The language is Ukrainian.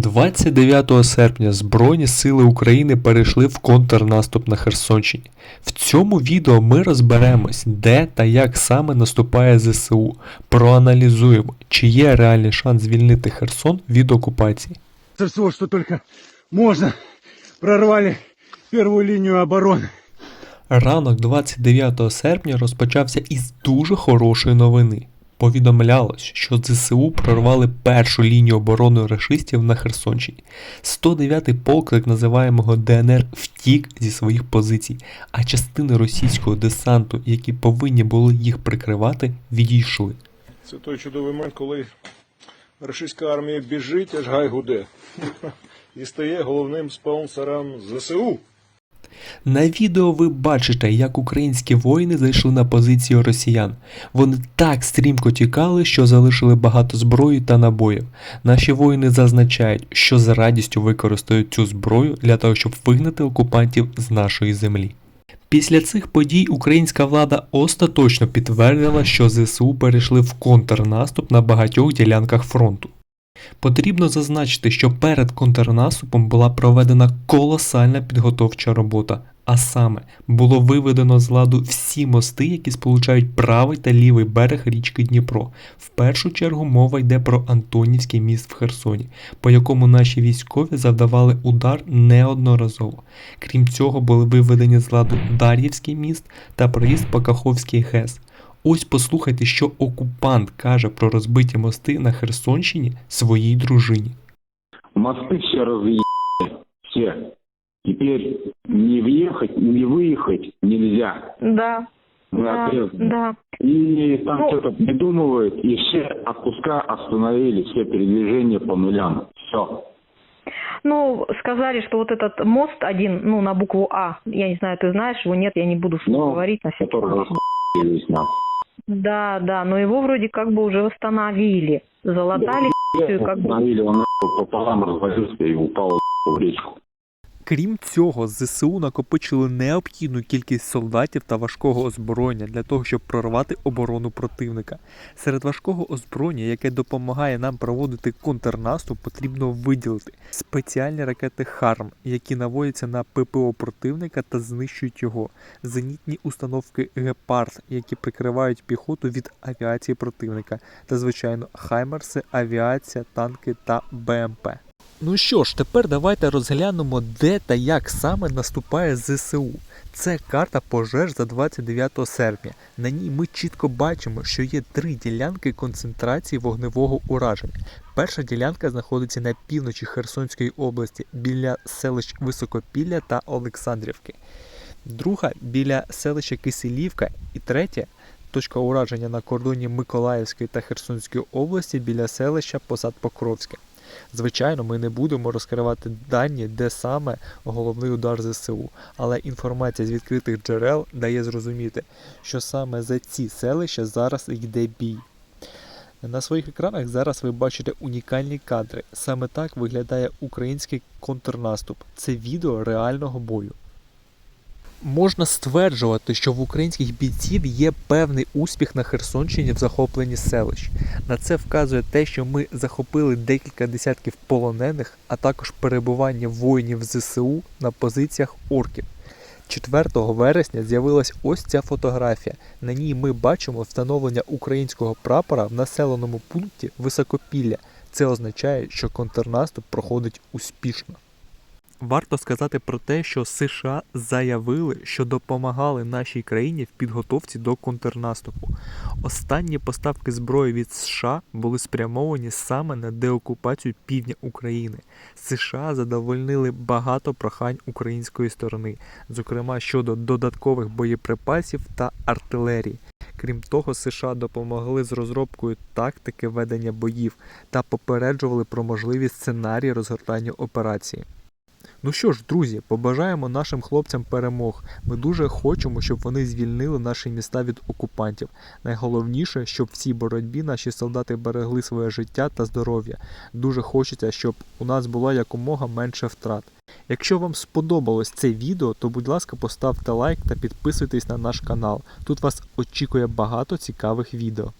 29 серпня Збройні сили України перейшли в контрнаступ на Херсонщині. В цьому відео ми розберемось, де та як саме наступає ЗСУ, проаналізуємо, чи є реальний шанс звільнити Херсон від окупації. Это все, что только можно. Прорвали первую линию обороны. Ранок 29 серпня розпочався із дуже хорошої новини. Повідомлялось, що ЗСУ прорвали першу лінію оборони рашистів на Херсонщині. 109-й полк так називаємого ДНР втік зі своїх позицій, а частини російського десанту, які повинні були їх прикривати, відійшли. Це той чудовий момент, коли російська армія біжить, аж гай гуде. І стає головним спонсором ЗСУ. На відео ви бачите, як українські воїни зайшли на позицію росіян. Вони так стрімко тікали, що залишили багато зброї та набоїв. Наші воїни зазначають, що з радістю використають цю зброю для того, щоб вигнати окупантів з нашої землі. Після цих подій українська влада остаточно підтвердила, що ЗСУ перейшли в контрнаступ на багатьох ділянках фронту. Потрібно зазначити, що перед контрнаступом була проведена колосальна підготовча робота, а саме було виведено з ладу всі мости, які сполучають правий та лівий берег річки Дніпро. В першу чергу мова йде про Антонівський міст в Херсоні, по якому наші військові завдавали удар неодноразово. Крім цього, були виведені з ладу Дар'ївський міст та проїзд по Каховський ГЕС. Ось послухайте, що окупант каже про розбиті мости на Херсонщині своїй дружині. Мосты все разъебали, все. Теперь не въехать, не выехать нельзя. Да, Мы да, отрезаны. да. И там Ну- что-то придумывают, и все отпуска остановили, все передвижения по нулям. Все. Ну, сказали, что вот этот мост один, ну, на букву А, я не знаю, ты знаешь его, нет, я не буду вслух Ну, говорить на всякий Который случай. расхуелись нас. Да, да, но его вроде как бы уже восстановили. Залатали всё, и как бы... Остановили, он нахуй пополам развалился и упал нахуй в речку. Крім цього, ЗСУ накопичили необхідну кількість солдатів та важкого озброєння для того, щоб прорвати оборону противника. Серед важкого озброєння, яке допомагає нам проводити контрнаступ, потрібно виділити спеціальні ракети ХАРМ, які наводяться на ППО противника та знищують його, зенітні установки Гепард, які прикривають піхоту від авіації противника, та звичайно Хаймерси, авіація, танки та БМП. Ну що ж, тепер давайте розглянемо, де та як саме наступає ЗСУ. Це карта пожеж за 29 серпня. На ній ми чітко бачимо, що є три ділянки концентрації вогневого ураження. Перша ділянка знаходиться на півночі Херсонської області біля селищ Високопілля та Олександрівки. Друга біля селища Киселівка і третя точка ураження на кордоні Миколаївської та Херсонської області біля селища Посад Покровське. Звичайно, ми не будемо розкривати дані, де саме головний удар ЗСУ, але інформація з відкритих джерел дає зрозуміти, що саме за ці селища зараз йде бій. На своїх екранах зараз ви бачите унікальні кадри. Саме так виглядає український контрнаступ. Це відео реального бою. Можна стверджувати, що в українських бійців є певний успіх на Херсонщині в захопленні селищ. На це вказує те, що ми захопили декілька десятків полонених, а також перебування воїнів ЗСУ на позиціях орків. 4 вересня з'явилась ось ця фотографія. На ній ми бачимо встановлення українського прапора в населеному пункті Високопілля. Це означає, що контрнаступ проходить успішно. Варто сказати про те, що США заявили, що допомагали нашій країні в підготовці до контрнаступу. Останні поставки зброї від США були спрямовані саме на деокупацію півдня України. США задовольнили багато прохань української сторони, зокрема щодо додаткових боєприпасів та артилерії. Крім того, США допомогли з розробкою тактики ведення боїв та попереджували про можливі сценарії розгортання операції. Ну що ж, друзі, побажаємо нашим хлопцям перемог. Ми дуже хочемо, щоб вони звільнили наші міста від окупантів. Найголовніше, щоб в цій боротьбі наші солдати берегли своє життя та здоров'я. Дуже хочеться, щоб у нас було якомога менше втрат. Якщо вам сподобалось це відео, то будь ласка поставте лайк та підписуйтесь на наш канал. Тут вас очікує багато цікавих відео.